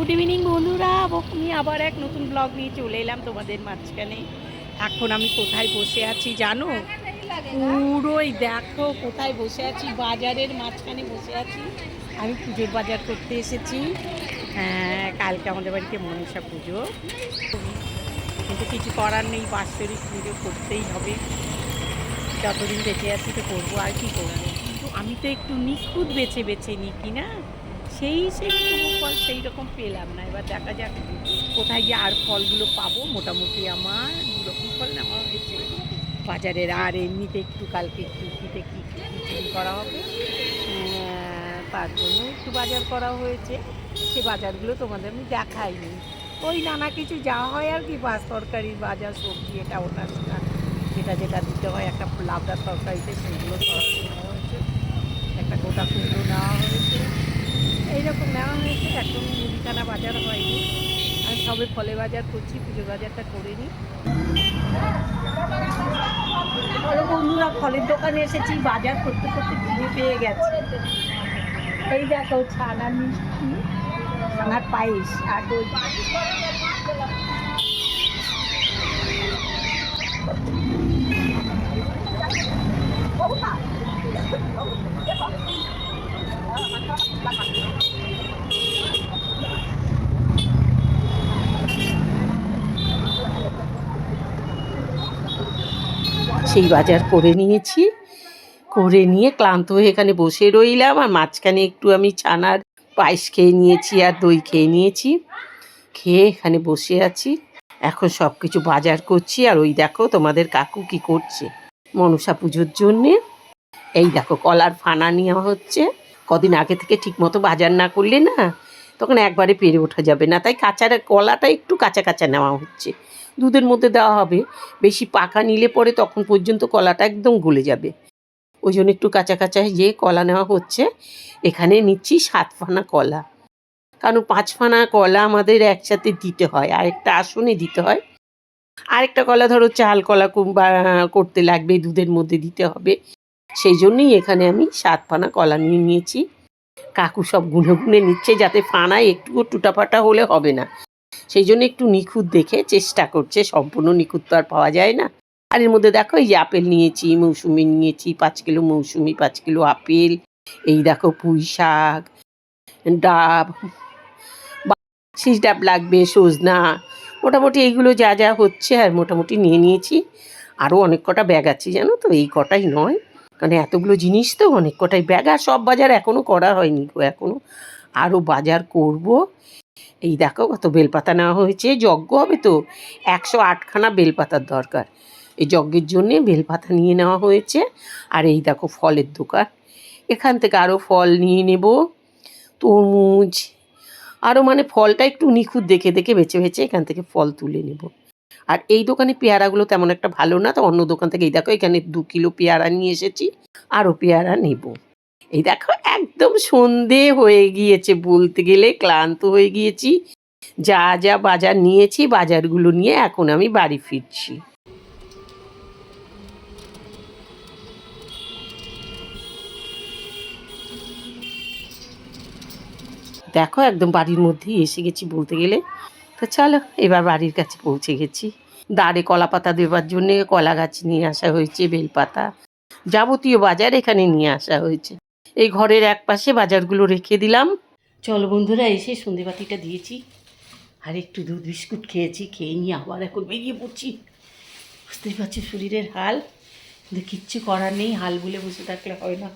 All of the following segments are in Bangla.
গুড ইভিনিং বন্ধুরা। আমি আবার এক নতুন ব্লগ নিয়ে চলে এলাম তোমাদের মাঝখানে। এখন আমি কোথায় বসে আছি জানো? পুরোই দেখো কোথায় বসে আছি, বাজারের মাঝখানে বসে আছি। আমি পুজোর বাজার করতে এসেছি। হ্যাঁ কালকে আমাদের বাড়িতে মনসা পুজো। কিন্তু কিছু করার নেই, বাৎসরিক পুজো করতেই হবে। যতদিন বেঁচে আছি তো করব, আর কি করব? কিন্তু আমি তো একটু নিখুঁত বেছে বেছে নিই, কি না? সেই সেই সেই রকম পেলাম না। এবার দেখা যাক কোথায় গিয়ে আর ফলগুলো পাবো। মোটামুটি আমার দুরকম ফল নেওয়া হয়েছে। বাজারের আর এমনিতে একটু, কালকে একটু কিতে কী খিচুড়ি করা হবে? তার জন্য একটু বাজার করা হয়েছে। সে বাজারগুলো তোমাদের আমি দেখাইনি। ওই নানা কিছু যা হয় আর কি, বাস তরকারি, বাজার সবজি, এটা ওটা সেটা। যেটা যেটা দিতে হয়, একটা লাবড়ার তরকারিতে সেগুলো নেওয়া হয়েছে। একটা গোটা কুমড়ো নেওয়া হয়েছে। একদম মুদিখানা বাজার হয়নি। আমি সবে ফলে বাজার করছি পুজো বাজারটা করে নিই বলো বন্ধুরা, ফলের দোকানে এসেছি, বাজার করতে করতে ঘুরে পেয়ে গেছে। এই দেখো ছানা মিষ্টি, ছানার পায়েস, আর দই। সেই বাজার করে নিয়েছি। করে নিয়ে ক্লান্ত হয়ে এখানে বসে রইলাম আর মাঝখানে একটু আমি ছানার পায়েস খেয়ে নিয়েছি আর দই খেয়ে নিয়েছি। খেয়ে এখানে বসে আছি। এখন সব কিছু বাজার করছি আর ওই দেখো তোমাদের কাকু কি করছে মনসা পুজোর জন্যে। এই দেখো কলার ফানা নেওয়া হচ্ছে। কদিন আগে থেকে ঠিকমতো বাজার না করলে না তখন একবারে পেরে ওঠা যাবে না। তাই কাঁচার কলাটা একটু কাঁচা কাঁচা নেওয়া হচ্ছে। দুধের মধ্যে দেওয়া হবে। বেশি পাকা নিলে পরে তখন পর্যন্ত কলাটা একদম গলে যাবে। ওই জন্য একটু কাঁচা কাঁচা যে কলা নেওয়া হচ্ছে, এখানে নিচ্ছি সাত ফানা কলা। কারণ পাঁচ ফানা কলা আমাদের একসাথে দিতে হয়, আরেকটা আসনে দিতে হয়। আরেকটা কলা ধরো চাল কলা করতে লাগবে, দুধের মধ্যে দিতে হবে। সেই জন্যই এখানে আমি সাত ফানা কলা নিয়ে নিয়েছি। কাকু সব গুনে গুনে নিচ্ছে যাতে ফানায় একটুকু টুটাফাটা হলে হবে না। সেই জন্য একটু নিখুঁত দেখে চেষ্টা করছে, সম্পূর্ণ নিখুঁত তো আর পাওয়া যায় না। আর এর মধ্যে দেখো, এই যে আপেল নিয়েছি, মৌসুমি নিয়েছি, পাঁচ কিলো মৌসুমি, পাঁচ কিলো আপেল, এই দেখো পুঁই শাক, ডাব শীষ ডাব লাগবে, সজনা, মোটামুটি এইগুলো যা যা হচ্ছে আর মোটামুটি নিয়ে নিয়েছি। আরও অনেক কটা ব্যাগ আছে, জানো তো? এই কটাই নয়। কারণ এতগুলো জিনিস তো, অনেক কটাই ব্যাগ। আর সব বাজার এখনও করা হয়নি গো এখনও আরও বাজার করব। এই দেখো কত বেলপাতা নেওয়া হয়েছে, যজ্ঞ হবে তো। একশো আটখানা বেলপাতার দরকার। এই যজ্ঞের জন্যে বেলপাতা নিয়ে নেওয়া হয়েছে। আর এই দেখো ফলের দোকান। এখান থেকে আরও ফল নিয়ে নেব। তরমুজ। আরও মানে ফলটা একটু নিখুঁত দেখে দেখে বেছে বেছে এখান থেকে ফল তুলে নেব। আর এই দোকানে পেয়ারাগুলো তেমন একটা ভালো না, তো অন্য দোকান থেকে এই দেখো এখানে দু কিলো পেয়ারা নিয়ে এসেছি। আরও পেয়ারা নেব। এই দেখো, একদম সন্ধে হয়ে গিয়েছে বলতে গেলে, ক্লান্ত হয়ে গিয়েছি। যা যা বাজার নিয়েছি, বাজারগুলো নিয়ে এখন আমি বাড়ি ফিরছি। দেখো, একদম বাড়ির মধ্যেই এসে গেছি বলতে গেলে। তো চলো, এবার বাড়ির কাছে পৌঁছে গেছি। দাঁড়ে কলা পাতা দেবার জন্যে কলা গাছ নিয়ে আসা হয়েছে, বেলপাতা যাবতীয় বাজার এখানে নিয়ে আসা হয়েছে। এই ঘরের এক পাশে বাজারগুলো রেখে দিলাম। চলো বন্ধুরা, এসে সন্ধেবাতিটা দিয়েছি। আর একটু দুধ বিস্কুট খেয়েছি, খেয়ে নিয়ে আবার এখন বেরিয়ে পড়ছি। বুঝতেই পারছি শরীরের হাল? কিন্তু কিচ্ছু করার নেই, হাল বলে বসে থাকলে হয় না।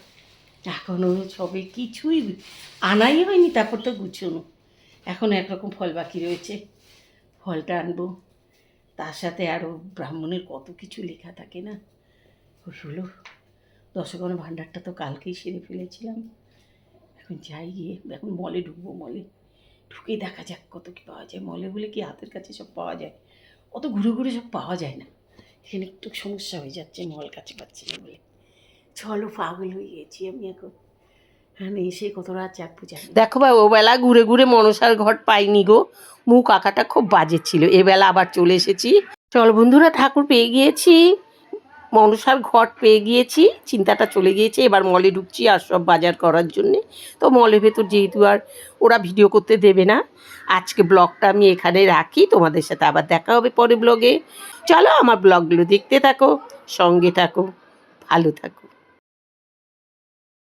এখনও সবে কিছুই আনাই হয়নি, তারপর তো গুছোনো। এখন একরকম ফল বাকি রয়েছে, ফলটা আনব। তার সাথে আরও ব্রাহ্মণের কত কিছু লেখা থাকে না? ওই দশকর্ণ ভাণ্ডারটা তো কালকেই সেরে ফেলেছিলাম। এখন যাই গিয়ে, এখন মলে ঢুকবো মলে। ঢুকে দেখা যাক কত কী পাওয়া যায়। মলে বলে কি হাতের কাছে সব পাওয়া যায়? অত ঘুরে ঘুরে সব পাওয়া যায় না। এখানে একটু সমস্যা হয়ে যাচ্ছে, মল কাছে পাচ্ছি না বলে। চলো, পাগল হয়ে গেছি আমি এখন। হ্যাঁ এসে কত রাত জাগবো জানি দেখো ভাই ও বেলা ঘুরে ঘুরে মনসার ঘর পাইনি গো। মুখ আঁকাটা খুব বাজে ছিল। এবেলা আবার চলে এসেছি। চল বন্ধুরা, ঠাকুর পেয়ে গিয়েছি। মনসার ঘট পেয়ে গিয়েছি, চিন্তাটা চলে গিয়েছে, এবার মলে ঢুকছি আর সব বাজার করার জন্যে। তো মলের ভেতর যেহেতু আর ওরা ভিডিও করতে দেবে না, আজকে ব্লগটা আমি এখানে রাখি, তোমাদের সাথে আবার দেখা হবে পরে ব্লগে চলো আমার ব্লগগুলো দেখতে থাকো, সঙ্গে থাকো, ভালো থাকো।